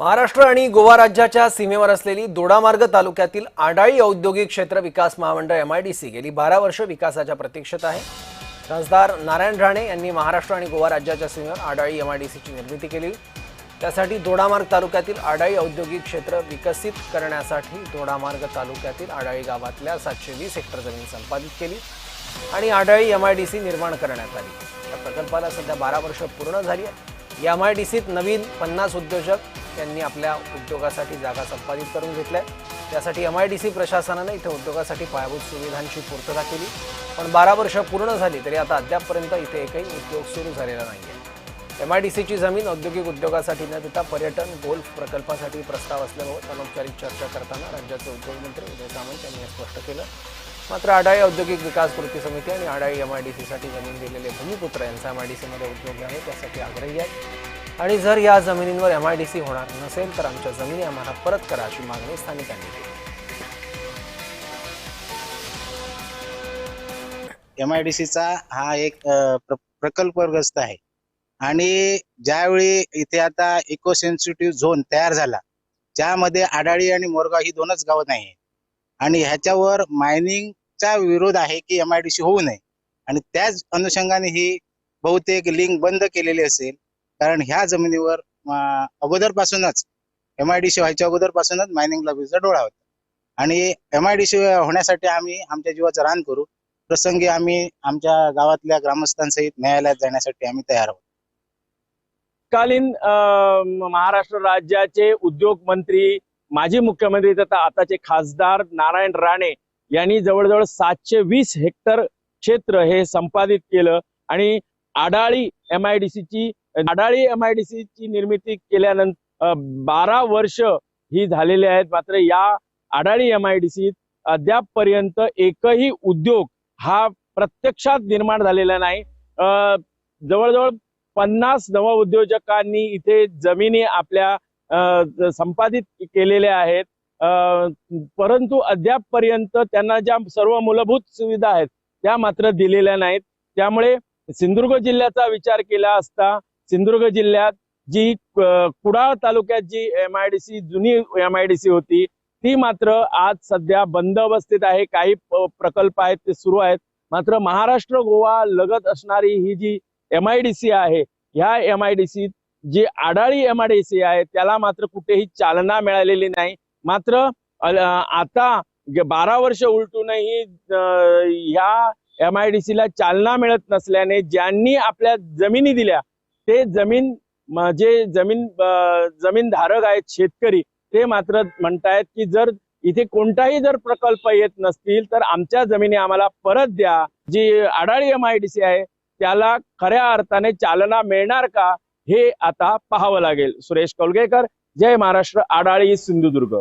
महाराष्ट्र आणि गोवा राज्याच्या सीमेवर असलेली दोडामार्ग तालुक्यातील आडाळी औद्योगिक क्षेत्र विकास महामंडळ एम आय डी सी गेली बारा वर्ष विकासाच्या प्रतीक्षेत आहे. खासदार नारायण राणे यांनी महाराष्ट्र आणि गोवा राज्याच्या सीमेवर आडाळी यम आय डी सीची निर्मिती केली. त्यासाठी दोडामार्ग तालुक्यातील आडाळी औद्योगिक क्षेत्र विकसित करण्यासाठी दोडामार्ग तालुक्यातील आडाळी गावातल्या सातशे वीस हेक्टर जमीन संपादित केली आणि Adali M I D C निर्माण करण्यात आली. या प्रकल्पाला सध्या बारा वर्ष पूर्ण झाली आहे. यम आय डी सीत नवीन पन्नास उद्योजक त्यांनी आपल्या उद्योगासाठी जागा संपादित करून घेतल्या. त्यासाठी एम आय डी सी प्रशासनाने इथे उद्योगासाठी पायाभूत सुविधांची पूर्तता केली. पण बारा वर्ष पूर्ण झाली तरी आता अद्यापपर्यंत इथे एकही उद्योग सुरू झालेला नाही आहे एम आय डी सीची जमीन औद्योगिक उद्योगासाठी न देता पर्यटन गोल्फ प्रकल्पासाठी प्रस्ताव असल्याबाबत अनौपचारिक चर्चा करताना राज्याचे उद्योगमंत्री उदय सामंत यांनी हे स्पष्ट केलं. मात्र आडाई औद्योगिक विकास कृती समिती आणि आडाई एमआयडीसीसाठी जमीन दिलेले भूमिपुत्र यांचा एमआयडीसीमध्ये उद्योग आहे त्यासाठी आग्रही आहे आणि जर या जमिनींवर एम आय डी सी होणार नसेल तर आमच्या जमिनी आम्हाला परत करा अशी मागणी स्थानिकांनी केली. एम आय डी सीचा हा एक प्रकल्पग्रस्त आहे. आणि ज्यावेळी इथे आता इको सेन्सिटिव्ह झोन तयार झाला ज्यामध्ये आडाळी आणि मोरगाव ही दोनच गावं नाही आणि ह्याच्यावर मायनिंगचा विरोध आहे की एम आय डी सी होऊ नये. आणि त्याच अनुषंगाने ही बहुतेक लिंक बंद केलेली असेल. कारण ह्या जमिनीवर अगोदरपासूनच एम आय डी सी व्हायच्या अगोदरपासूनच मायनिंग लॉबीचा डोळा होता. आणि एम आय डी सी होण्यासाठी आम्ही आमच्या जीवाचं रान करू. प्रसंगी आम्ही आमच्या गावातल्या ग्रामस्थांसहित न्यायालयात जाण्यासाठी आम्ही तयार आहोत. तत्कालीन महाराष्ट्र राज्याचे उद्योग मंत्री माजी मुख्यमंत्री तथा आताचे खासदार नारायण राणे यांनी जवळजवळ सातशे वीस हेक्टर क्षेत्र हे संपादित केलं. आणि आडाळी एम आय डी सीची आडाळी एम आय डी सीची निर्मिती केल्यानंतर बारा वर्ष ही झालेली आहेत. मात्र या आडाळी एम आय डी सीत अद्यापपर्यंत एकही उद्योग हा प्रत्यक्षात निर्माण झालेला नाही. जवळजवळ पन्नास नवउद्योजकांनी इथे जमिनी आपल्या अ, संपादित केलेल्या आहेत. अ, परंतु अद्यापपर्यंत त्यांना ज्या सर्व मूलभूत सुविधा आहेत त्या मात्र दिलेल्या नाहीत. त्यामुळे सिंधुदुर्ग जिल्ह्याचा विचार केला असता सिंधुदुर्ग जिल्ह्यात जी कुडाळ तालुक्यात जी एम आय डी सी जुनी एम आय डी सी होती ती मात्र आज सध्या बंद अवस्थेत आहे. काही प्रकल्प आहेत ते सुरू आहेत. मात्र महाराष्ट्र गोवा लगत असणारी ही जी एम आय डी सी आहे ह्या M I D C G Adali M I D C आहे त्याला मात्र कुठेही चालना मिळालेली नाही. मात्र आता बारा वर्ष उलटूनही ह्या एम आय डी ला चालना मिळत नसल्याने ज्यांनी आपल्या जमिनी दिल्या ते जमीन जे जमीन जमीन धारक आहेत शेतकरी ते मात्र म्हणतायत की जर इथे कोणताही जर प्रकल्प येत नसतील तर आमच्या जमिनी आम्हाला परत द्या. जी Adali M I D C आहे त्याला खऱ्या अर्थाने चालना मिळणार का हे आता पाहावं लागेल. सुरेश कोलगेकर जय महाराष्ट्र आडाळी सिंधुदुर्ग.